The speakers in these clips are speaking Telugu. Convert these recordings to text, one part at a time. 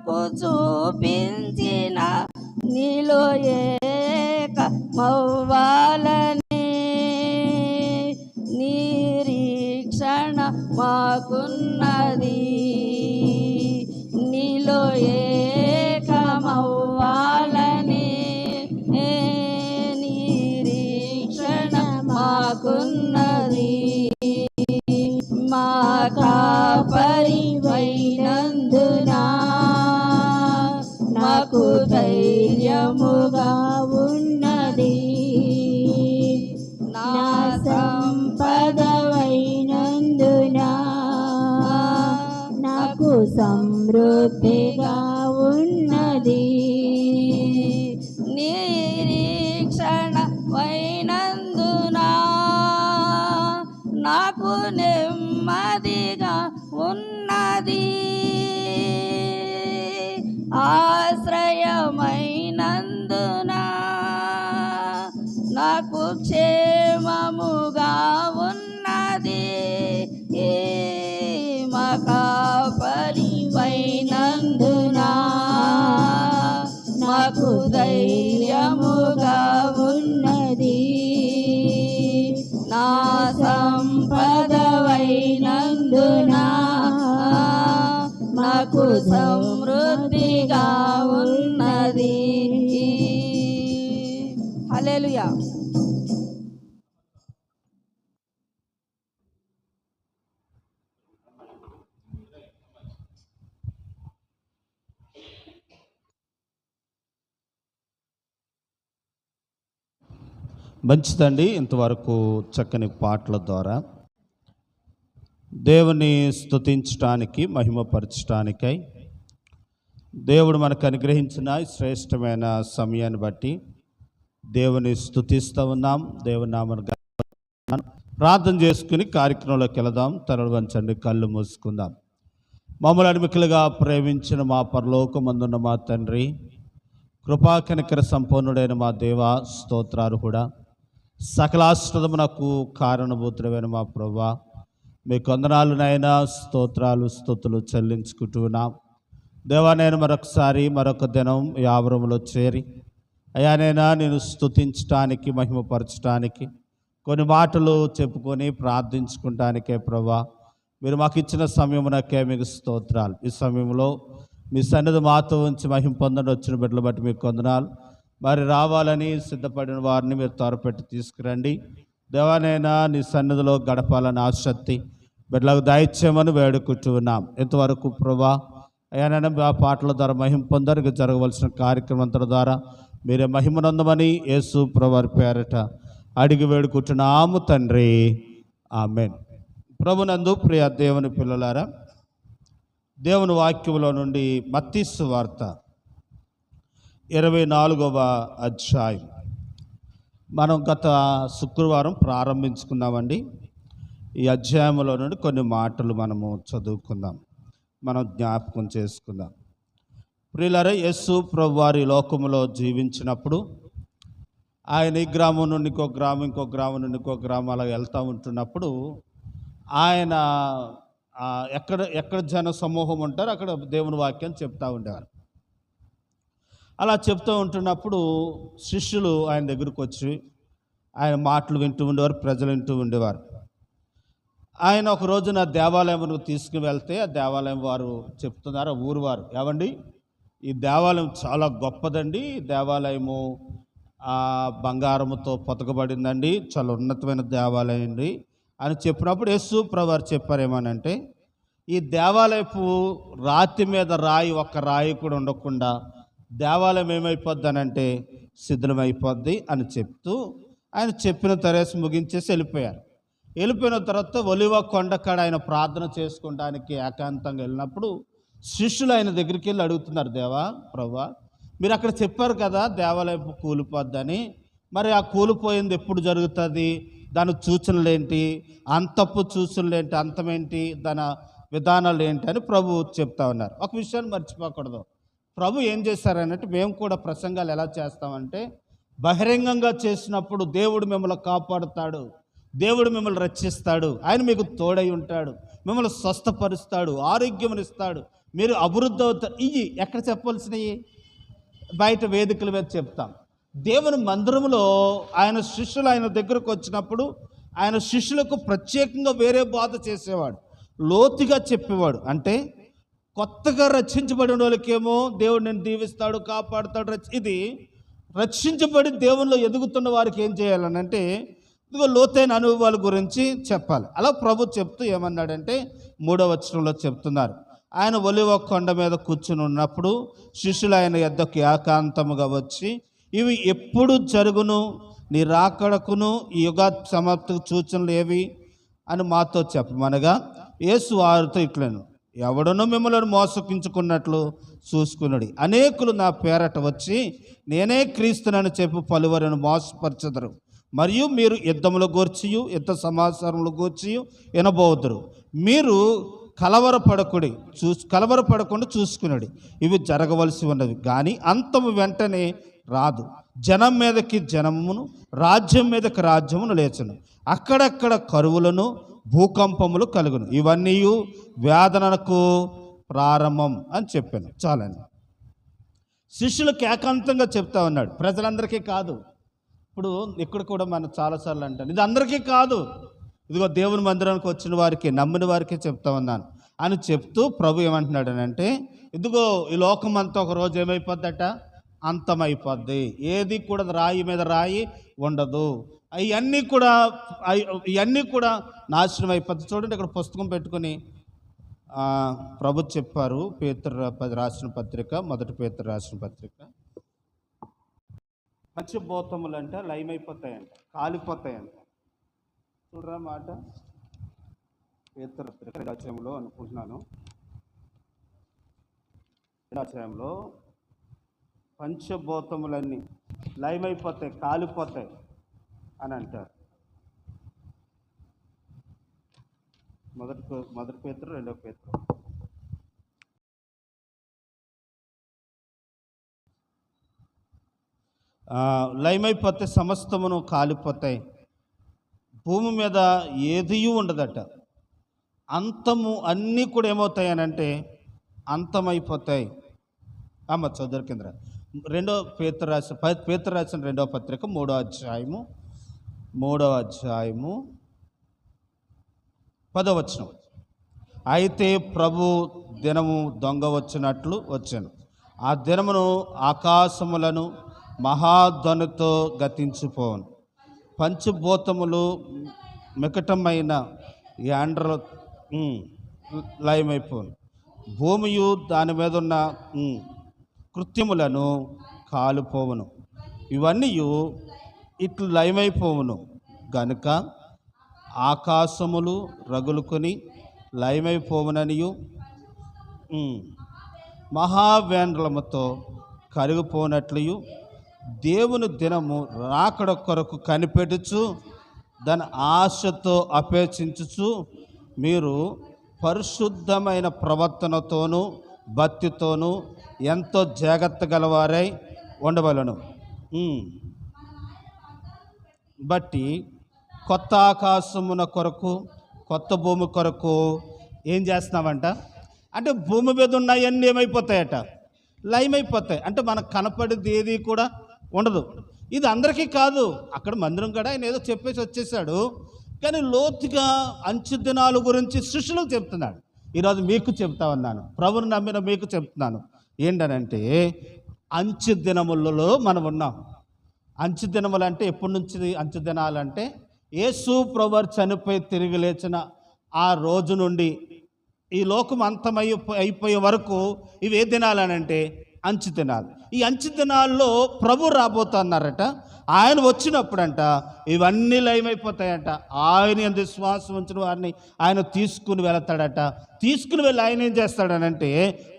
నాకు చూపించిన నీలో ఏక మవ్వాలని నిరీక్షణ మాకున్న ధైర్యముగా ఉన్నది. నా సంపదవైనందునా నాకు సమృద్ధిగా ఉన్నది. నిరీక్షణ వైనందునా నాకు నెమ్మదిగా ఉన్నది. ఏ వైనందునా మాకు ధైర్యముగా ఉన్నది. నా సంపదవైనందున నాకు సమృద్ధిగా ఉన్నది. హల్లెలూయా. మంచిదండి. ఇంతవరకు చక్కని పాటల ద్వారా దేవుని స్తుతించటానికి మహిమపరచటానికై దేవుడు మనకు అనుగ్రహించిన శ్రేష్టమైన సమయాన్ని బట్టి దేవుని స్థుతిస్తూ ఉన్నాం. దేవుని నామను ప్రార్థన చేసుకుని కార్యక్రమంలోకి వెళదాం. తలలు వంచండి కళ్ళు మూసుకుందాం. మమ్మల్ని అడిమికలుగా ప్రేమించిన మా పరలోకమందున్న మా తండ్రి కృపాకనికర సంపన్నుడైన మా దేవ కూడా కూడా సకలాశ్రదమునకు కారణభూతుడమైన మా ప్రభా. మీ కొందనాలు నైనా స్తోత్రాలు స్థుతులు చెల్లించుకుంటున్నాం దేవా నేను మరొకసారి మరొక దినం యావరంలో చేరి అయానైనా నేను స్తుతించటానికి మహిమపరచటానికి కొన్ని మాటలు చెప్పుకొని ప్రార్థించుకుంటానికే ప్రభా. మీరు మాకు ఇచ్చిన సమయమునకే మీకు స్తోత్రాలు. ఈ సమయంలో మీ సన్నిధి మాతో ఉంచి మహిమ పొందని వచ్చిన బిడ్డలు బట్టి మీకు కొందనాలు మరి రావాలని సిద్ధపడిన వారిని మీరు త్వరపెట్టి తీసుకురండి. దేవానైనా నీ సన్నిధిలో గడపాలని ఆసక్తి. బిడ్డలకు దయచేయమని వేడుకుంటున్నాం. ఇంతవరకు ప్రభా అయ్యానైనా ఆ పాటల ద్వారా మహిమ పొందరికి జరగవలసిన కార్యక్రమం ద్వారా మీరే మహిమనందమని యేసు ప్రభారి పేరట అడిగి వేడుకుంటున్నాము తండ్రి. ఆమెన్. ప్రభునందు ప్రియ దేవుని పిల్లలారా దేవుని వాక్యంలో నుండి మత్తిస్సు వార్త. ఇరవై నాలుగవ అధ్యాయం. మనం గత శుక్రవారం ప్రారంభించుకున్నామండి. ఈ అధ్యాయంలో నుండి కొన్ని మాటలు మనము చదువుకుందాం. మనం జ్ఞాపకం చేసుకుందాం. ప్రియులరే యస్సు ప్రభు వారి లోకములో జీవించినప్పుడు ఆయన ఈ గ్రామం నుండి ఇంకో గ్రామం ఇంకో గ్రామం నుండి ఇంకో గ్రామం అలా వెళ్తూ ఉంటున్నప్పుడు ఆయన ఎక్కడ ఎక్కడ జన సమూహం ఉంటారో అక్కడ దేవుని వాక్యం చెప్తూ ఉండేవారు. అలా చెప్తూ ఉంటున్నప్పుడు శిష్యులు ఆయన దగ్గరకు వచ్చి ఆయన మాటలు వింటూ ఉండేవారు ప్రజలు వింటూ ఉండేవారు. ఆయన ఒక రోజున దేవాలయం తీసుకుని వెళ్తే ఆ దేవాలయం వారు చెప్తున్నారు ఆ ఊరు వారు ఏమండి ఈ దేవాలయం చాలా గొప్పదండి. ఈ దేవాలయము ఆ బంగారముతో పొతకబడిందండి. చాలా ఉన్నతమైన దేవాలయం అండి అని చెప్పినప్పుడు యేసు చెప్పారు చెప్పారేమనంటే ఈ దేవాలయపు రాతి మీద రాయి ఒక్క రాయి కూడా ఉండకుండా దేవాలయం ఏమైపోద్దనంటే శిథిలమైపోద్ది అని చెప్తూ ఆయన చెప్పిన తరేసి ముగించేసి వెళ్ళిపోయారు. వెళ్ళిపోయిన తర్వాత ఒలివ కొండ కాడ ఆయన ప్రార్థన చేసుకోవడానికి ఏకాంతంగా వెళ్ళినప్పుడు శిష్యులు ఆయన దగ్గరికి వెళ్ళి అడుగుతున్నారు దేవా ప్రభా మీరు అక్కడ చెప్పారు కదా దేవాలయం కూలిపోద్దని మరి ఆ కూలిపోయింది ఎప్పుడు జరుగుతుంది? దాని సూచనలు ఏంటి? అంతపు సూచనలు ఏంటి? అంతమేంటి? దాని విధానాలు ఏంటి? అని ప్రభు చెప్తా ఉన్నారు. ఒక విషయాన్ని మర్చిపోకూడదు. ప్రభు ఏం చేశారన్నట్టు మేము కూడా ప్రసంగాలు ఎలా చేస్తామంటే బహిరంగంగా చేసినప్పుడు దేవుడు మిమ్మల్ని కాపాడుతాడు దేవుడు మిమ్మల్ని రక్షిస్తాడు ఆయన మీకు తోడై ఉంటాడు మిమ్మల్ని స్వస్థపరుస్తాడు ఆరోగ్యమునిస్తాడు మీరు అభివృద్ధి అవుతారు ఇవి ఎక్కడ చెప్పవలసినవి? బయట వేదికల మీద చెప్తాం. దేవుని మందిరంలో ఆయన శిష్యులు ఆయన దగ్గరకు వచ్చినప్పుడు ఆయన శిష్యులకు ప్రత్యేకంగా వేరే బాధ చేసేవాడు. లోతుగా చెప్పేవాడు. అంటే కొత్తగా రక్షించబడిన వాళ్ళకేమో దేవుడు నేను దీవిస్తాడు కాపాడుతాడు. ఇది రక్షించబడి దేవునిలో ఎదుగుతున్న వారికి ఏం చేయాలనంటే ఇదిగో లోతైన అనుభవాల గురించి చెప్పాలి. అలా ప్రభు చెప్తూ ఏమన్నాడంటే మూడవ వచనంలో చెప్తున్నారు. ఆయన ఒలివ కొండ మీద కూర్చుని ఉన్నప్పుడు శిష్యులు ఆయన ఎద్దకు ఏకాంతముగా వచ్చి ఇవి ఎప్పుడు జరుగును? నీ రాకడకును? ఈ యుగ సమాప్తికి సూచనలు ఏవి? అని మాతో చెప్పమనగా యేసు వారితో ఇట్లను. ఎవడనో మిమ్మల్ని మోసగించుకున్నట్లు చూసుకున్నాడు అనేకులు నా పేరట వచ్చి నేనే క్రీస్తునని చెప్పి పలువరను మోసపరచదరు. మరియు మీరు యుద్ధముల గూర్చియు యుద్ధ సమాచారముల గూర్చియు వినబోదురు. మీరు కలవరపడకుడి చూ కలవరపడకుండా చూసుకున్నాడు ఇవి జరగవలసి ఉన్నవి. కానీ అంతము వెంటనే రాదు. జనం మీదకి జనమును రాజ్యం మీదకి రాజ్యమును లేచును. అక్కడక్కడ కరువులను భూకంపములు కలుగును. ఇవన్నీ వేదనకు ప్రారంభం అని చెప్పాను. చాలండి. శిష్యులకు ఏకాంతంగా చెప్తా ఉన్నాడు. ప్రజలందరికీ కాదు. ఇప్పుడు ఇక్కడ కూడా మనం చాలాసార్లు అంటాను. ఇది అందరికీ కాదు. ఇదిగో దేవుని మందిరానికి వచ్చిన వారికి నమ్మిన వారికి చెప్తా ఉన్నాను. అని చెప్తూ ప్రభు ఏమంటున్నాడు అని అంటే ఇదిగో ఈ లోకం అంతా ఒక రోజు ఏమైపోద్దట? అంతమైపోద్ది. ఏది కూడా రాయి మీద రాయి ఉండదు. అవన్నీ కూడా ఇవన్నీ కూడా నాశనం అయిపోద్ది. చూడండి ఇక్కడ పుస్తకం పెట్టుకొని ప్రభు చెప్పారు పేతురు రాసిన పత్రిక మొదటి పేతురు రాసిన పత్రిక. పంచభూతములు అంటే లయమైపోతాయంట కాలిపోతాయంట. చూడరా మాట? ఇతర క్రీడాచయంలో అనుకుంటున్నాను. క్రీడాచయంలో పంచభూతములన్నీ లయమైపోతాయి కాలిపోతాయి అని అంటారు. మొదటి మొదటి పేతురు రెండవ పేతురు. లయమైపోతే సమస్తమును కాలిపోతాయి. భూమి మీద ఏదియూ ఉండదట. అంతము అన్నీ కూడా ఏమవుతాయనంటే అంతమైపోతాయి. అమ్మ చదువు కింద రెండో పేతురు రాసిన ప- రాసిన రెండో పత్రిక మూడో అధ్యాయము మూడో అధ్యాయము పదవచనం అయితే ప్రభు దినము దొంగ వచ్చినట్లు వచ్చాను. ఆ దినమును ఆకాశములను మహాధ్వనితో గతించిపోను. పంచభూతములు మికటమైన యాండ్ర లయమైపోను. భూమియు దాని మీద ఉన్న కృత్యములను కాలుపోవును. ఇవన్నీ ఇట్లు లయమైపోవును. గనుక ఆకాశములు రగులుకొని లయమైపోవుననియు ఉమ్, మహావేంద్రముతో కరిగిపోనట్లయు దేవుని దినము రాకడ కొరకు కనిపెట్టుచు దాని ఆశతో అపేక్షించుచు మీరు పరిశుద్ధమైన ప్రవర్తనతోనూ భక్తితోనూ ఎంతో జాగ్రత్త గలవారై ఉండవలను. బట్టి కొత్త ఆకాశమున కొరకు కొత్త భూమి కొరకు ఏం చేస్తున్నామంట అంటే భూమి మీద ఉన్నాయన్నీ ఏమైపోతాయట? లయమైపోతాయి. అంటే మనకు కనపడేది ఏది కూడా ఉండదు. ఇది అందరికీ కాదు. అక్కడ మందిరం కూడా ఆయన ఏదో చెప్పేసి వచ్చేసాడు. కానీ లోతుగా అంచు దినాల గురించి శిష్యులకు చెప్తున్నాడు. ఈరోజు మీకు చెప్తా ఉన్నాను. ప్రభుని నమ్మిన మీకు చెప్తున్నాను. ఏంటనంటే అంచు దినములలో మనం ఉన్నాం. అంచు దినములు అంటే ఎప్పటి నుంచి అంచు దినాలు అంటే యేసు ప్రభు చనిపోయి తిరిగి లేచిన ఆ రోజు నుండి ఈ లోకం అంతమై అయిపోయే వరకు ఇవి ఏ దినాలనంటే అంచు దినాలు ఈ అంచు దినాల్లో ప్రభు రాబోతున్నారట. ఆయన వచ్చినప్పుడంట ఇవన్నీ లయమైపోతాయంట. ఆయన ఎంత విశ్వాసం ఉంచిన వారిని ఆయన తీసుకుని వెళతాడట. తీసుకుని వెళ్ళి ఆయన ఏం చేస్తాడనంటే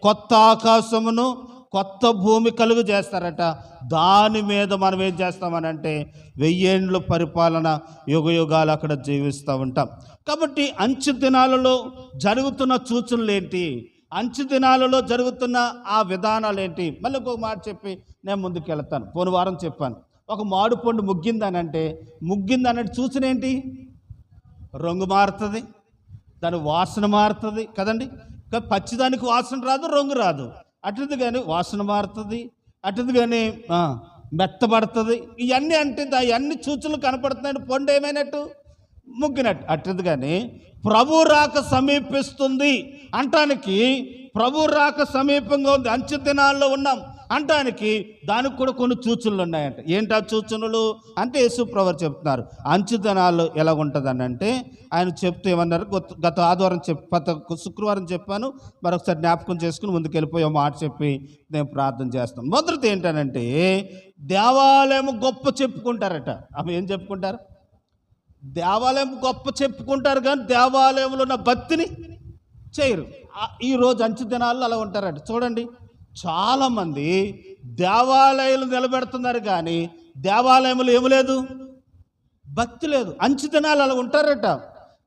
కొత్త ఆకాశమును కొత్త భూమి కలుగు చేస్తారట. దాని మీద మనం ఏం చేస్తామనంటే వెయ్యేండ్ల పరిపాలన యుగ యుగాలు అక్కడ జీవిస్తూ ఉంటాం. కాబట్టి అంచు దినాలలో జరుగుతున్న సూచనలు ఏంటి అంచు దినాలలో జరుగుతున్న ఆ విధానాలు ఏంటి మళ్ళీ ఇంకొక మాట చెప్పి నేను ముందుకు వెళ్తాను పోను వారం చెప్పాను. ఒక మాడు పండు ముగ్గిందనంటే ముగ్గిందనంటే సూచన ఏంటి? రంగు మారుతుంది దాని వాసన మారుతుంది కదండి. పచ్చిదానికి వాసన రాదు రంగు రాదు. అటుది కానీ వాసన మారుతుంది అటుది కానీ మెత్తబడుతుంది. ఇవన్నీ అంటే అవన్నీ సూచనలు కనపడుతున్నాయి పండు ఏమైనట్టు? ముగ్గినట్టు అట్టింది కానీ ప్రభు రాక సమీపిస్తుంది అంటానికి ప్రభు రాక సమీపంగా ఉంది అంచె దినాల్లో ఉన్నాం అంటానికి దానికి కూడా కొన్ని సూచనలు ఉన్నాయంట. ఏంటి ఆ సూచనలు? అంటే యేసు ప్రభు చెప్తున్నారు అంచె దినాల్లో ఎలా ఉంటుందని అంటే ఆయన చెప్తూ ఏమన్నారు? గత- ఆదివారం చెప్ప శుక్రవారం చెప్పాను మరొకసారి జ్ఞాపకం చేసుకుని ముందుకు వెళ్ళిపోయే మాట చెప్పి నేను ప్రార్థన చేస్తాను. మొదటిది ఏంటనంటే దేవాలయం గొప్ప చెప్పుకుంటారట. ఆమె ఏం చెప్పుకుంటారు? దేవాలయం గొప్ప చెప్పుకుంటారు కానీ దేవాలయంలో ఉన్న భక్తిని చేయరు. ఈ రోజు అంచు దినాల్లో అలా ఉంటారట చూడండి చాలామంది దేవాలయాలు నిలబెడుతున్నారు కానీ దేవాలయంలో ఏమి లేదు. భక్తి లేదు. అంచు దినాలు అలా ఉంటారట.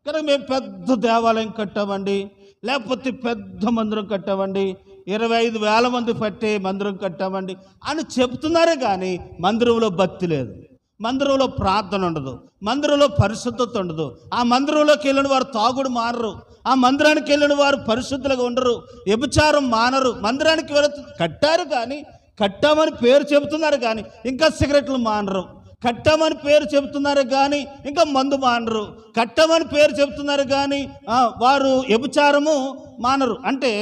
కనుక మేము పెద్ద దేవాలయం కట్టామండి. లేకపోతే పెద్ద మందిరం కట్టామండి. ఇరవై ఐదు వేల మంది పట్టే మందిరం కట్టామండి. అని చెప్తున్నారు కానీ మందిరంలో భక్తి లేదు. మందిరంలో ప్రార్థన ఉండదు. మందిరంలో పరిశుద్ధత ఉండదు. ఆ మందిరంలోకి వెళ్ళిన వారు తాగుడు మానరు ఆ మందిరానికి వెళ్ళిన వారు పరిశుద్ధులుగా ఉండరు. వ్యభిచారం మానరు. మందిరానికి వెళుతు కట్టారు కానీ కట్టామని పేరు చెబుతున్నారు కానీ ఇంకా సిగరెట్లు మానరు. కట్టామని పేరు చెబుతున్నారు కానీ ఇంకా మందు మానరు. కట్టామని పేరు చెబుతున్నారు కానీ వారు వ్యభిచారము మానరు. అంటే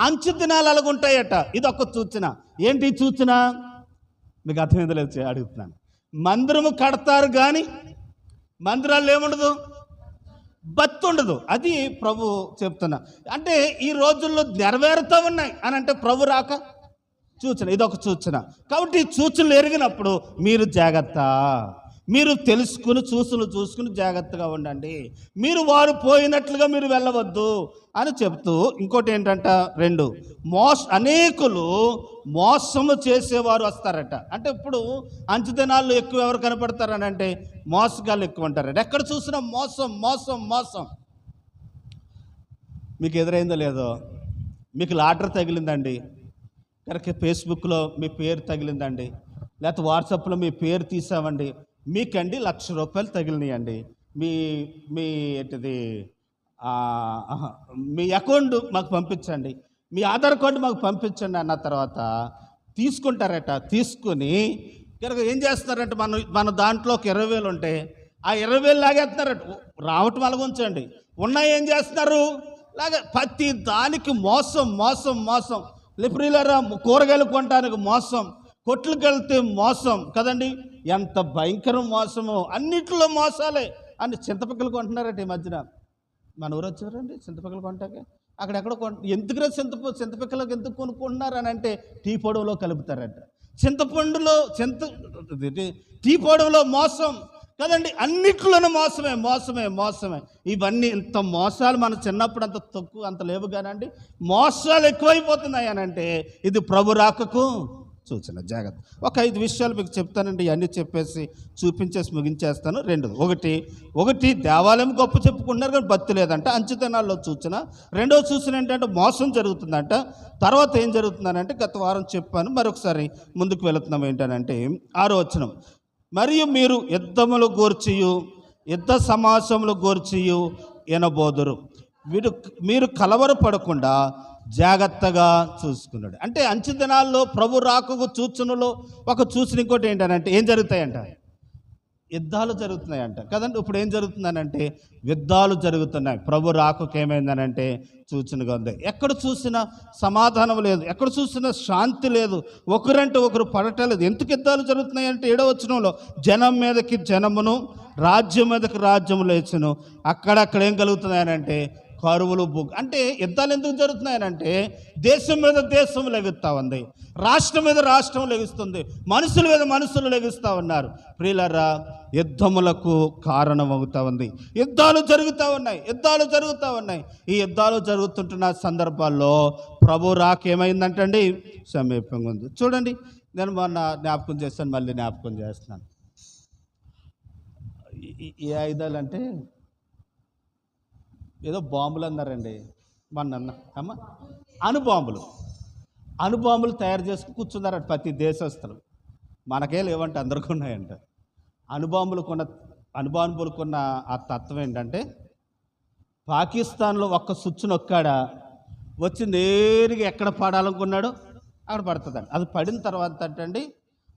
అంచు దినాలు అలాగుంటాయట. ఇది ఒక సూచన. ఏంటి సూచన? మీకు అర్థమైందో లేదు అడుగుతున్నాను. మందిరము కడతారు కానీ మందిరాలు ఏముండదు? భక్తి ఉండదు. అది ప్రభు చెప్తున్నా. అంటే ఈ రోజుల్లో నెరవేరుతూ ఉన్నాయి అని అంటే ప్రభు రాక సూచన. ఇదొక సూచన. కాబట్టి ఈ సూచనలు ఎరిగినప్పుడు మీరు జాగ్రత్త. మీరు తెలుసుకుని చూసులు చూసుకుని జాగ్రత్తగా ఉండండి. మీరు వారు పోయినట్లుగా మీరు వెళ్ళవద్దు అని చెప్తూ ఇంకోటి ఏంటంట? రెండు. మోస అనేకులు మోసము చేసేవారు వస్తారట. అంటే ఇప్పుడు అంచుదినాల్లో ఎక్కువ ఎవరు కనపడతారని అంటే మోసగాళ్ళు ఎక్కువ ఉంటారట. ఎక్కడ చూసినా మోసం మోసం మోసం. మీకు ఎదురైందో లేదో? మీకు లాటరీ తగిలిందండి. కనుక ఫేస్బుక్లో మీ పేరు తగిలిందండి. లేకపోతే వాట్సాప్లో మీ పేరు తీసామండి. మీకండి లక్ష రూపాయలు తగిలినాయండి. మీ మీ ఏంటిది మీ అకౌంట్ మాకు పంపించండి. మీ ఆధార్ కార్డు మాకు పంపించండి అన్న తర్వాత తీసుకుంటారట. తీసుకుని కనుక ఏం చేస్తారంటే మన మన దాంట్లో ఒక ఇరవై వేలు ఉంటే ఆ ఇరవై వేలు లాగేస్తున్నారట. రావటం అలగుంచండి ఉన్నాయి ఏం చేస్తున్నారు? లాగా ప్రతి దానికి మోసం మోసం మోసం. లిప్రీలరా కూరగాయలు కొనడానికి మోసం. కొట్లకు వెళ్తే మోసం కదండి? ఎంత భయంకరం మోసమో అన్నిట్లో మోసాలే అని చింతపిక్కలు కొంటున్నారట ఈ మధ్యన. మన ఊరు వచ్చారండి చింతపిక్కలు కొంటాకే అక్కడెక్కడ కొంట ఎందుకురా చింతప చింతపిక్కలకు ఎందుకు కొనుక్కుంటున్నారు అని అంటే టీ పొడవలో కలుపుతారట. చింతపండులో చింత టీ పొడవలో మోసం కదండి? అన్నిట్లోనూ మోసమే మోసమే మోసమే. ఇవన్నీ ఇంత మోసాలు మన చిన్నప్పుడు అంత తక్కువ అంత లేవు కానండి. మోసాలు ఎక్కువైపోతున్నాయి అని అంటే ఇది ప్రభు రాకకు సూచన. జాగ్రత్త. ఒక ఐదు విషయాలు మీకు చెప్తానండి. ఇవన్నీ చెప్పేసి చూపించేసి ముగించేస్తాను. రెండు ఒకటి ఒకటి దేవాలయం గొప్ప చెప్పుకుంటున్నారు కానీ భక్తి లేదంట. అంచుతనాల్లో సూచన. రెండవ సూచన ఏంటంటే మోసం జరుగుతుందంట. తర్వాత ఏం జరుగుతుందనంటే గత వారం చెప్పాను. మరొకసారి ముందుకు వెళుతున్నాం ఏంటనంటే ఆరో వచనం. మరియు మీరు యుద్ధములు గోర్చియు యుద్ధ సమాసములు గోర్చియు ఎనబోదురు. వీడు మీరు కలవరపడకుండా జాగ్రత్తగా చూసుకున్నాడు. అంటే అంచు దినాల్లో ప్రభు రాకుకు చూచునులో ఒక చూసిన ఇంకోటి ఏంటనంటే ఏం జరుగుతాయంట? యుద్ధాలు జరుగుతున్నాయంట. కదండి ఇప్పుడు ఏం జరుగుతుందనంటే యుద్ధాలు జరుగుతున్నాయి. ప్రభు రాకకు ఏమైందనంటే సూచనగా ఉంది. ఎక్కడ చూసినా సమాధానం లేదు. ఎక్కడ చూసినా శాంతి లేదు. ఒకరంటే ఒకరు పడటలేదు ఎందుకు యుద్ధాలు జరుగుతున్నాయంటే ఏడో జనం మీదకి జనమును రాజ్యం మీదకి రాజ్యము లేచును. అక్కడక్కడ ఏం కలుగుతున్నాయనంటే కరువులు బుగ్ అంటే యుద్ధాలు ఎందుకు జరుగుతున్నాయనంటే దేశం మీద దేశం లెగుస్తూ ఉంది. రాష్ట్రం మీద రాష్ట్రం లెగుస్తుంది. మనుషుల మీద మనుషులు లెగుస్తూ ఉన్నారు. ప్రియులరా యుద్ధములకు కారణమవుతూ ఉంది. యుద్ధాలు జరుగుతూ ఉన్నాయి. యుద్ధాలు జరుగుతూ ఉన్నాయి. ఈ యుద్ధాలు జరుగుతుంటున్న సందర్భాల్లో ప్రభు రాకేమైందంటండి? సమీపంగా ఉంది. చూడండి. నేను మొన్న జ్ఞాపకం చేస్తాను మళ్ళీ జ్ఞాపకం చేస్తున్నాను. ఏ ఆయుధాలు అంటే ఏదో బాంబులు అన్నారండి. మొన్న అన్న అమ్మ అణుబాంబులు. అణుబాంబులు తయారు చేసుకుని కూర్చున్నారట ప్రతి దేశస్తులు మనకే లేవంటే అందరికీ ఉన్నాయంట. అణుబాంబులు కొన్న అణుబాంబులు కొన్న ఆ తత్వం ఏంటంటే పాకిస్తాన్లో ఒక్క స్విచ్ నొక్కాడా వచ్చి నేరుగా ఎక్కడ పడాలనుకున్నాడో అక్కడ పడుతుందండి అది పడిన తర్వాత అండి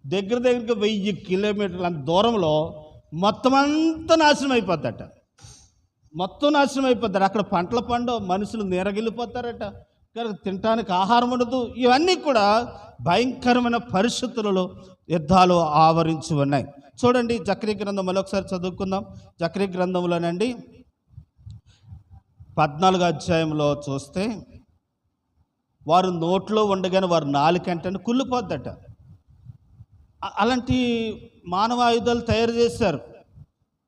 దగ్గర దగ్గరికి వెయ్యి కిలోమీటర్ల అంత దూరంలో మొత్తం అంతా నాశనం అయిపోద్దట. మొత్తం నాశనం అయిపోతారు. అక్కడ పంటల పండు మనుషులు నీరగిల్లిపోతారట. కనుక తినటానికి ఆహారం ఉండదు. ఇవన్నీ కూడా భయంకరమైన పరిస్థితులలో యుద్ధాలు ఆవరించి ఉన్నాయి. చూడండి చక్రీ గ్రంథం మరొకసారి చదువుకుందాం. చక్రీ గ్రంథంలోనండి పద్నాలుగు అధ్యాయంలో చూస్తే వారు నోట్లో ఉండగానే వారు నాలుకంటే కుళ్ళిపోద్దట. అలాంటి మానవ ఆయుధాలు తయారు చేశారు.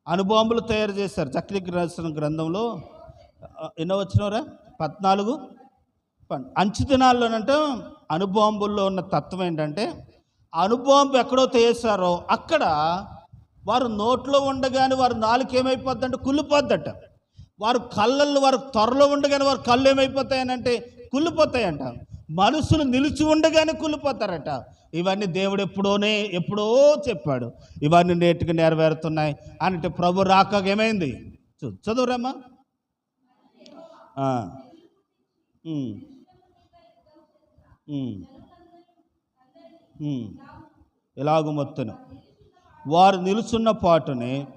అనుబాంబులు తయారు చేశారు. చక్రి రాసిన గ్రంథంలో ఎన్నో వచ్చినవరా? పద్నాలుగు. అంచు దినాల్లోనంటే అనుబాంబుల్లో ఉన్న తత్వం ఏంటంటే అనుబాంబు ఎక్కడో తీసారో అక్కడ వారు నోట్లో ఉండగానే వారు నాలుక ఏమైపోద్దంటే కుళ్ళిపోద్దట. వారు కళ్ళల్లో వారు త్వరలో ఉండగానే వారు కళ్ళు ఏమైపోతాయనంటే కుళ్ళిపోతాయంట. మనుషులు నిలిచి ఉండగానే కుళ్ళిపోతారట. ఇవన్నీ దేవుడు ఎప్పుడోనే ఎప్పుడో చెప్పాడు. ఇవన్నీ నేటికి నెరవేరుతున్నాయి అంటే ప్రభు రాక ఏమైంది? చూ- చదువురమ్మా. ఇలాగ ఉమ్. వారు నిలుచున్న పాటుని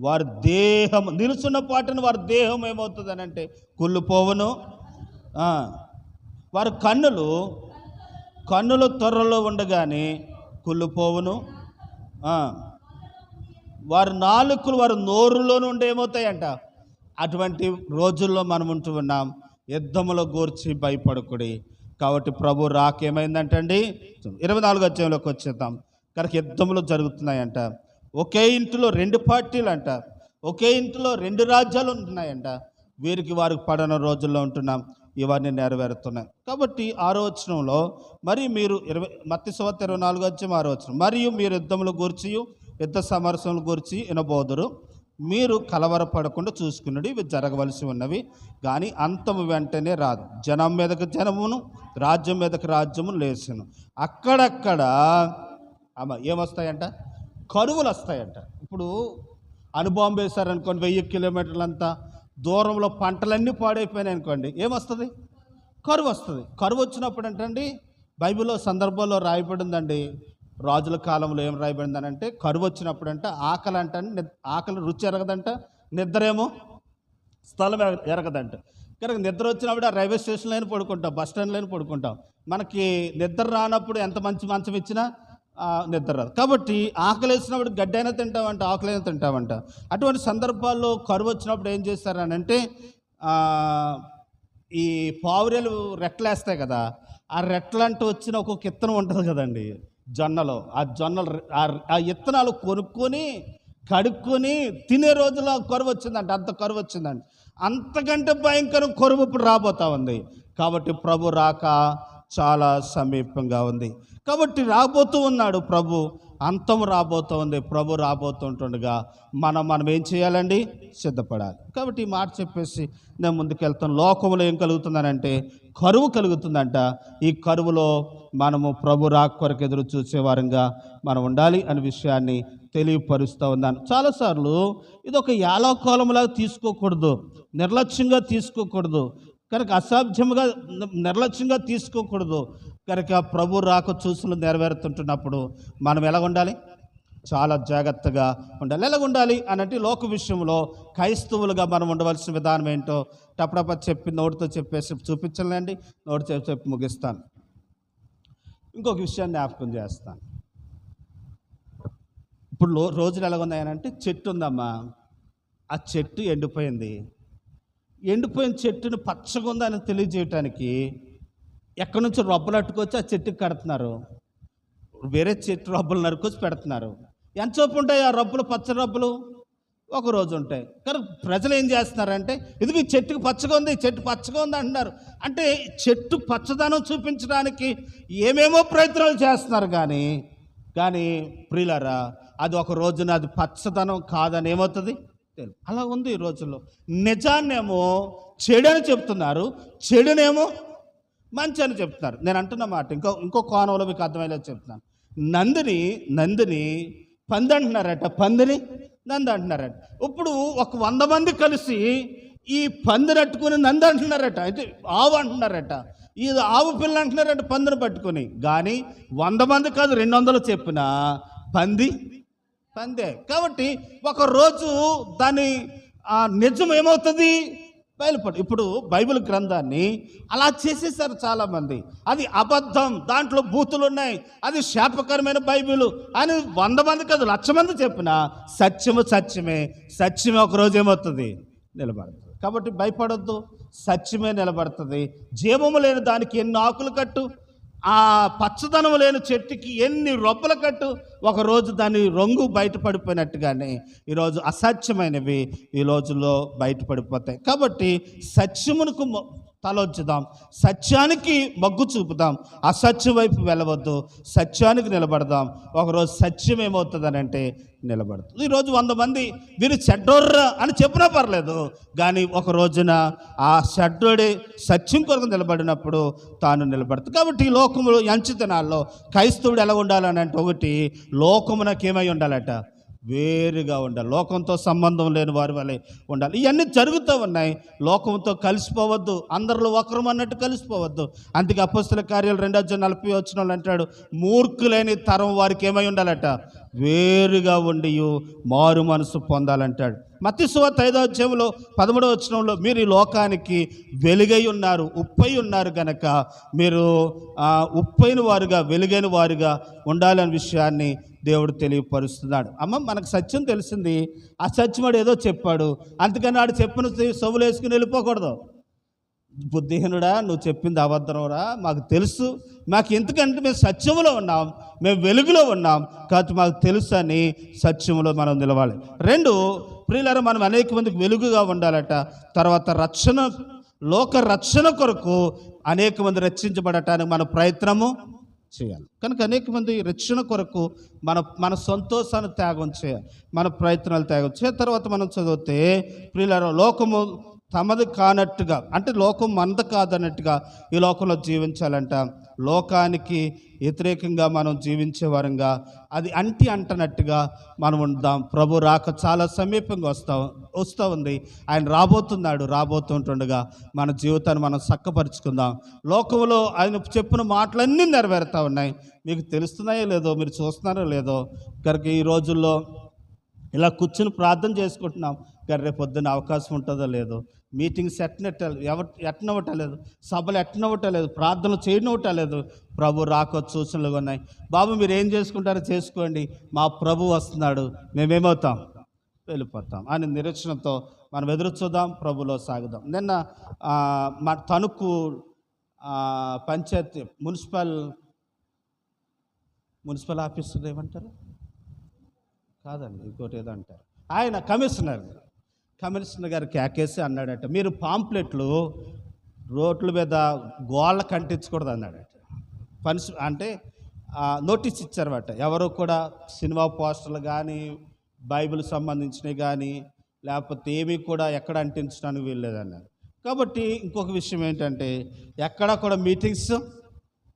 వారి దేహం నిలుచున్న పాటుని వారి దేహం ఏమవుతుందని అంటే కుళ్ళిపోవును వారి కన్నులు కన్నుల త్వరలో ఉండగానే కుళ్ళిపోవును వారి నాలుకలు వారి నోరులోనూ నుండి ఏమవుతాయంట అటువంటి రోజుల్లో మనం ఉంటూ ఉన్నాం. యుద్ధములో గూర్చి భయపడకుడి. కాబట్టి ప్రభు రాకేమైందంటండి? ఇరవై నాలుగు అధ్యాయంలోకి వచ్చేద్దాం. కనుక యుద్ధములు జరుగుతున్నాయంట. ఒకే ఇంటిలో రెండు పార్టీలు అంట ఒకే ఇంటిలో రెండు రాజ్యాలు ఉంటున్నాయంట. వీరికి వారికి పడన రోజుల్లో ఉంటున్నాం. ఇవన్నీ నెరవేరుతున్నాయి. కాబట్టి ఆరోచనంలో మరి మీరు ఇరవై మత్తి సువత్ ఇరవై నాలుగు వచ్చి ఆరోచనం మరియు మీరు యుద్ధముల గురించి యుద్ధ సమరసముల గురించి వినబోదురు. మీరు కలవరపడకుండా చూసుకున్నది ఇవి జరగవలసి ఉన్నవి. కానీ అంతము వెంటనే రాదు. జనం మీదకి జనమును రాజ్యం మీదకి రాజ్యము లేచును. అక్కడక్కడ అమ్మ ఏమొస్తాయంట? కరువులు వస్తాయంట ఇప్పుడు అనుభవం వేశారనుకోండి వెయ్యి కిలోమీటర్లంతా. దూరంలో పంటలన్నీ పాడైపోయినాయి అనుకోండి ఏమొస్తుంది? కరువు వస్తుంది. కరువు వచ్చినప్పుడు ఏంటండి బైబిల్లో సందర్భంలో రాయబడిందండి రాజుల కాలంలో ఏం రాయబడిందనంటే కరువు వచ్చినప్పుడు అంటే ఆకలి అంటే ఆకలి రుచి ఎరగదంట నిద్ర ఏమో స్థలం ఎరగదంట. కనుక నిద్ర వచ్చినప్పుడు ఆ రైల్వే స్టేషన్లో పడుకుంటాం బస్ స్టాండ్లో పడుకుంటాం. మనకి నిద్ర రానప్పుడు ఎంత మంచి మంచం ఇచ్చినా నిద్ర రాదు. కాబట్టి ఆకలి వేసినప్పుడు గడ్డైనా తింటామంట ఆకలైనా తింటామంట అటువంటి సందర్భాల్లో కరువు వచ్చినప్పుడు ఏం చేస్తారనంటే ఈ పావురేలు రెట్లేస్తాయి కదా ఆ రెట్లంటూ వచ్చిన ఒక్కొక్క ఇత్తనం ఉంటుంది కదండి జొన్నలో. ఆ జొన్నలు రె- ఆ- ఇత్తనాలు కొనుక్కొని కడుక్కొని తినే రోజులో కరువు వచ్చిందంట అంత కరువు వచ్చిందంట. అంతకంటే భయంకరం కరువు ఇప్పుడు రాబోతా ఉంది. కాబట్టి ప్రభు రాక చాలా సమీపంగా ఉంది. కాబట్టి రాబోతూ ఉన్నాడు ప్రభు. అంతం రాబోతూ ఉంది. ప్రభు రాబోతుంటుండగా మనం మనం ఏం చేయాలండి? సిద్ధపడాలి. కాబట్టి ఈ మాట చెప్పేసి నేను ముందుకెళ్తాను. లోకంలో ఏం కలుగుతుందనంటే కరువు కలుగుతుందంట. ఈ కరువులో మనము ప్రభు రాక కొరకు ఎదురు చూసేవారంగా మనం ఉండాలి అనే విషయాన్ని తెలియపరుస్తూ ఉన్నాను. చాలాసార్లు ఇది ఒక యాలోకాలంలాగా తీసుకోకూడదు. నిర్లక్ష్యంగా తీసుకోకూడదు. కనుక అసాధ్యముగా నిర్లక్ష్యంగా తీసుకోకూడదు. కనుక ప్రభు రాక చూసులు నెరవేరుతుంటున్నప్పుడు మనం ఎలా ఉండాలి? చాలా జాగ్రత్తగా ఉండాలి. ఎలా ఉండాలి అనంటే లోక విషయంలో క్రైస్తవులుగా మనం ఉండవలసిన విధానం ఏంటో టపడప చెప్పి నోటితో చెప్పేసి చూపించలేండి నోటి చెప్పి చెప్పి ముగిస్తాను. ఇంకొక విషయాన్ని జ్ఞాపకం చేస్తాను. ఇప్పుడు రోజులు ఎలా ఉన్నాయనంటే చెట్టు ఉందమ్మా. ఆ చెట్టు ఎండిపోయింది. ఎండిపోయిన చెట్టుని పచ్చగా ఉందని తెలియజేయటానికి ఎక్కడి నుంచి రొబ్బలు అట్టుకొచ్చి ఆ చెట్టుకి కడుతున్నారు. వేరే చెట్టు రబ్బులు నరుకొచ్చి పెడుతున్నారు. ఎంత ఉంటాయి ఆ రబ్బులు పచ్చ రబ్బులు ఒక రోజు ఉంటాయి. కానీ ప్రజలు ఏం చేస్తున్నారంటే ఇది మీ చెట్టుకి పచ్చగా ఉంది చెట్టు పచ్చగా ఉంది అంటున్నారు. అంటే చెట్టు పచ్చదనం చూపించడానికి ఏమేమో ప్రయత్నాలు చేస్తున్నారు కానీ కానీ ప్రిలరా అది ఒక రోజున అది పచ్చదనం కాదని ఏమవుతుంది అలా ఉంది ఈ రోజుల్లో. నిజాన్నేమో చెడని చెప్తున్నారు చెడునేమో మంచి అని చెప్తున్నారు. నేను అంటున్న మాట ఇంకో ఇంకో కోణంలో మీకు అర్థమయ్యేలా చెప్తున్నాను. నందిని నందిని పంది అంటున్నారట పందిని నంది అంటున్నారట ఇప్పుడు ఒక వంద మంది కలిసి ఈ పందిని నట్టుకుని నంది అంటున్నారట అయితే ఆవు అంటున్నారట ఇది ఆవు పిల్ల అంటున్నారట పందిని పట్టుకొని. కానీ వంద మంది కాదు రెండు వందలు చెప్పిన పంది పందే. కాబట్టి ఒకరోజు దాని నిజం ఏమవుతుంది? బయలుపడు. ఇప్పుడు బైబిల్ గ్రంథాన్ని అలా చేసేసారు చాలామంది. అది అబద్ధం. దాంట్లో బూతులు ఉన్నాయి అది శాపకరమైన బైబిల్ అని వంద మంది కాదు లక్ష మంది చెప్పిన సత్యము సత్యమే. సత్యమే ఒక రోజు ఏమవుతుంది? నిలబడుతుంది. కాబట్టి భయపడొద్దు. సత్యమే నిలబడుతుంది. జీవము లేని దానికి ఎన్ని ఆకులు కట్టు. ఆ పచ్చదనం లేని చెట్టుకి ఎన్ని రొబ్బల కట్టు ఒకరోజు దాని రంగు బయటపడిపోయినట్టుగానే ఈరోజు అసత్యమైనవి ఈ రోజుల్లో బయటపడిపోతాయి. కాబట్టి సత్యమునకు తలొచ్చుదాం సత్యానికి మొగ్గు చూపుదాం. అసత్యం వైపు వెళ్ళవద్దు. సత్యానికి నిలబడదాం. ఒకరోజు సత్యం ఏమవుతుందనంటే నిలబడుతుంది ఈరోజు వంద మంది వీరు చెడ్డోర్రా అని చెప్పినా పర్లేదు. కానీ ఒక రోజున ఆ చెడ్డోడి సత్యం కొరకు నిలబడినప్పుడు తాను నిలబడుతుంది కాబట్టి ఈ లోకములు దినాల్లో క్రైస్తవుడు ఎలా ఉండాలని అంటే ఒకటి లోకమునకేమై ఉండాలట? వేరుగా ఉండాలి. లోకంతో సంబంధం లేని వారి వలె ఉండాలి. ఇవన్నీ జరుగుతూ ఉన్నాయి. లోకంతో కలిసిపోవద్దు. అందరిలో ఒకరు అన్నట్టు కలిసిపోవద్దు. అందుకే అపస్తుల కార్యాలు రెండో అధ్యాయం నలభై వచ్చిన వాళ్ళు అంటాడు మూర్ఖులేని తరం వారికి ఏమై ఉండాలట? వేరుగా ఉండి మారు మనసు పొందాలంటాడు. మత్తి ఐదో అధ్యాయంలో పదమూడవ వచనంలో మీరు ఈ లోకానికి వెలుగై ఉన్నారు ఉప్పై ఉన్నారు కనుక మీరు ఉప్పైన వారుగా వెలుగైన వారుగా ఉండాలనే విషయాన్ని దేవుడు తెలియపరుస్తున్నాడు. అమ్మ మనకు సత్యం తెలిసింది. ఆ సత్యముడు ఏదో చెప్పాడు. అందుకని ఆడు చెప్పిన సొమ్ములు వేసుకుని వెళ్ళిపోకూడదు. బుద్ధిహీనుడా నువ్వు చెప్పింది అబద్ధంరా మాకు తెలుసు. మాకు ఎందుకంటే మేము సత్యములో ఉన్నాం. మేము వెలుగులో ఉన్నాం. కాబట్టి మాకు తెలుసు అని సత్యములో మనం నిలవాలి. రెండు ప్రియులారా మనం అనేక మందికి వెలుగుగా ఉండాలట. తర్వాత రక్షణ లోక రక్షణ కొరకు అనేక మంది రక్షించబడటానికి మన ప్రయత్నము చేయాలి. కనుక అనేక మంది రక్షణ కొరకు మన మన సంతోషాన్ని త్యాగం చేయాలి. మన ప్రయత్నాలు త్యాగం చేయాలి. తర్వాత మనం చదివితే ప్రియులారా లోకము తమది కానట్టుగా అంటే లోకం మనది కాదన్నట్టుగా ఈ లోకంలో జీవించాలంట. లోకానికి వ్యతిరేకంగా మనం జీవించే వారంగా అది అంటి అంటనట్టుగా మనం ఉందాం. ప్రభు రాక చాలా సమీపంగా వస్తా వస్తూ ఉంది. ఆయన రాబోతున్నాడు రాబోతుంటుండగా మన జీవితాన్ని మనం చక్కపరుచుకుందాం. లోకంలో ఆయన చెప్పిన మాటలన్నీ నెరవేరుతూ ఉన్నాయి. మీకు తెలుస్తున్నాయో లేదో మీరు చూస్తున్నారో లేదో కనుక ఈ రోజుల్లో ఇలా కూర్చుని ప్రార్థన చేసుకుంటున్నాం. కానీ రేపు పొద్దున్న అవకాశం ఉంటుందో లేదో మీటింగ్స్ ఎట్నట్ట ఎవరు ఎట్టనవ్వటలేదు సభలు ఎట్టనవ్వటలేదు ప్రార్థనలు చేయనవ్వటలేదు. ప్రభు రాక సూచనలు ఉన్నాయి. బాబు మీరు ఏం చేసుకుంటారో చేసుకోండి. మా ప్రభు వస్తున్నాడు. మేమేమవుతాం? వెళ్ళిపోతాం. అని నిరీక్షణతో మనం ఎదురు చూద్దాం ప్రభులో సాగుదాం. నిన్న మా Tanuku panchayati municipal municipal officer ఏమంటారు? కాదండి ఇంకోటి ఏదో అంటారు. ఆయన కమిషనర్. కమిషనర్ గారు కేకేసి అన్నాడట మీరు పాంప్లెట్లు రోడ్ల మీద గోళ్ళ కంటించకూడదు అన్నాడట. పనిష్ అంటే నోటీస్ ఇచ్చారన్నమాట. ఎవరు కూడా సినిమా పోస్టర్లు కానీ బైబిల్ సంబంధించినవి కానీ లేకపోతే ఏమీ కూడా ఎక్కడ అంటించడానికి వీల్లేదన్నారు. కాబట్టి ఇంకొక విషయం ఏంటంటే ఎక్కడ కూడా మీటింగ్స్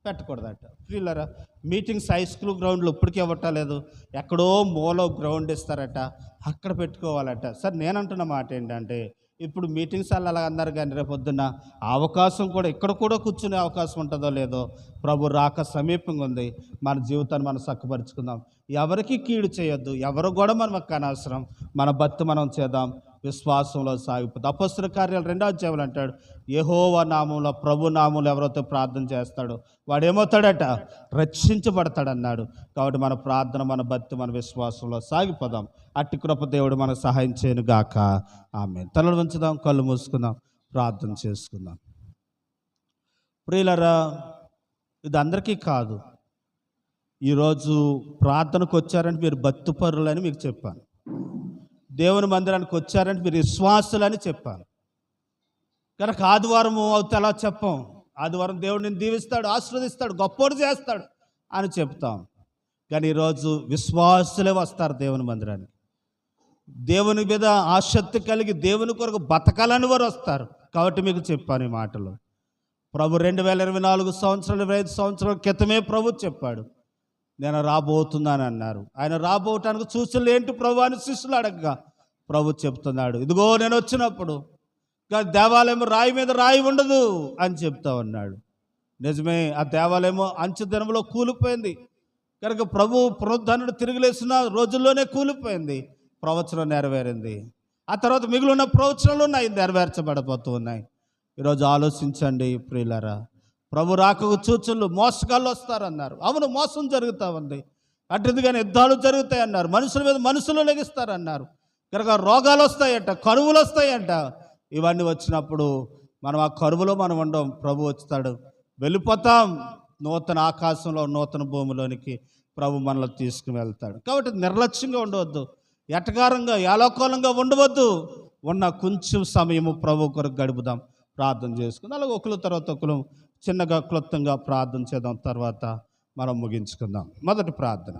పెట్టకూడదట. వీళ్ళరా మీటింగ్స్ హై స్కూల్ గ్రౌండ్లో ఇప్పటికే ఇవ్వటలేదు ఎక్కడో మూలో గ్రౌండ్ ఇస్తారట. అక్కడ పెట్టుకోవాలట. సార్ నేనంటున్న మాట ఏంటంటే ఇప్పుడు మీటింగ్స్ వాళ్ళు అలా అన్నారు కానీ రేపొద్దున్న అవకాశం కూడా ఇక్కడ కూడా కూర్చునే అవకాశం ఉంటుందో లేదో ప్రభు రాక సమీపంగా ఉంది. మన జీవితాన్ని మనం చక్కపరుచుకుందాం ఎవరికి కీడు చేయొద్దు. ఎవరు కూడా మనం అనవసరం. మన బతు మనం చేద్దాం. విశ్వాసంలో సాగిపోతుంది. అపస్తుల కార్యాలు రెండో అధ్యాయులు అంటాడు యెహోవా నామంలో ప్రభు నామంలో ఎవరైతే ప్రార్థన చేస్తాడో వాడు ఏమవుతాడట రక్షించబడతాడన్నాడు. కాబట్టి మన ప్రార్థన మన భక్తి మన విశ్వాసంలో సాగిపోదాం. అట్టి కృప దేవుడు మనకు సహాయం చేయను గాక. ఆమె తలలు ఉంచుదాం కళ్ళు మూసుకుందాం ప్రార్థన చేసుకుందాం. ప్రియులరా ఇది అందరికీ కాదు. ఈరోజు ప్రార్థనకు వచ్చారంటే మీరు భక్తిపరులని మీకు చెప్పాను. దేవుని మందిరానికి వచ్చారంటే మీరు విశ్వాసులని చెప్పాను కనుక ఆదివారం అవుతే అలా చెప్పం? ఆదివారం దేవుడిని దీవిస్తాడు ఆశీర్వదిస్తాడు గొప్పోడు చేస్తాడు అని చెప్తాం. కానీ ఈరోజు విశ్వాసులే వస్తారు దేవుని మందిరానికి. దేవుని మీద ఆసక్తి కలిగి దేవుని కొరకు బతకాలని వారు వస్తారు. కాబట్టి మీకు చెప్పాను ఈ మాటలు. ప్రభు రెండు వేల ఇరవై నాలుగు సంవత్సరాలు ఇరవై ఐదు సంవత్సరాల క్రితమే ప్రభు చెప్పాడు. నేను రాబోతున్నాను అన్నారు. ఆయన రాబోవటానికి సూచనలు ఏంటి ప్రభు అని శిష్యులు అడగగా ప్రభు చెప్తున్నాడు ఇదిగో నేను వచ్చినప్పుడు కానీ దేవాలయం రాయి మీద రాయి ఉండదు అని చెప్తా ఉన్నాడు. నిజమే ఆ దేవాలయం అంచు దినంలో కూలిపోయింది. కనుక ప్రభు పునరుద్ధరణను తిరిగిలేసిన రోజుల్లోనే కూలిపోయింది ప్రవచనం నెరవేరింది. ఆ తర్వాత మిగిలిన ప్రవచనాలు ఉన్నాయి నెరవేర్చబడబోతూ ఉన్నాయి. ఈరోజు ఆలోచించండి ప్రియులరా ప్రభు రాకకు చూచులు మోసగాళ్ళు వస్తారన్నారు. అవును మోసం జరుగుతూ ఉంది. అటువంటిగానే యుద్ధాలు జరుగుతాయి అన్నారు మనుషుల మీద మనుషులు లెగిస్తారన్నారు. కనుక రోగాలు వస్తాయంట కరువులు వస్తాయంట. ఇవన్నీ వచ్చినప్పుడు మనం ఆ కరువులో మనం ఉండం. ప్రభు వచ్చుతాడు. వెళ్ళిపోతాం. నూతన ఆకాశంలో నూతన భూమిలోనికి ప్రభు మనలో తీసుకుని వెళ్తాడు. కాబట్టి నిర్లక్ష్యంగా ఉండవద్దు. ఎటకారంగా యాలోకోలంగా ఉండవద్దు. ఉన్న కొంచెం సమయము ప్రభు కొరకు గడుపుదాం. ప్రార్థన చేసుకుందాం. అలాగే ఒకరు తర్వాత ఒకరు చిన్నగా క్లుప్తంగా ప్రార్థన చేద్దాం. తర్వాత మనం ముగించుకుందాం. మొదటి ప్రార్థన.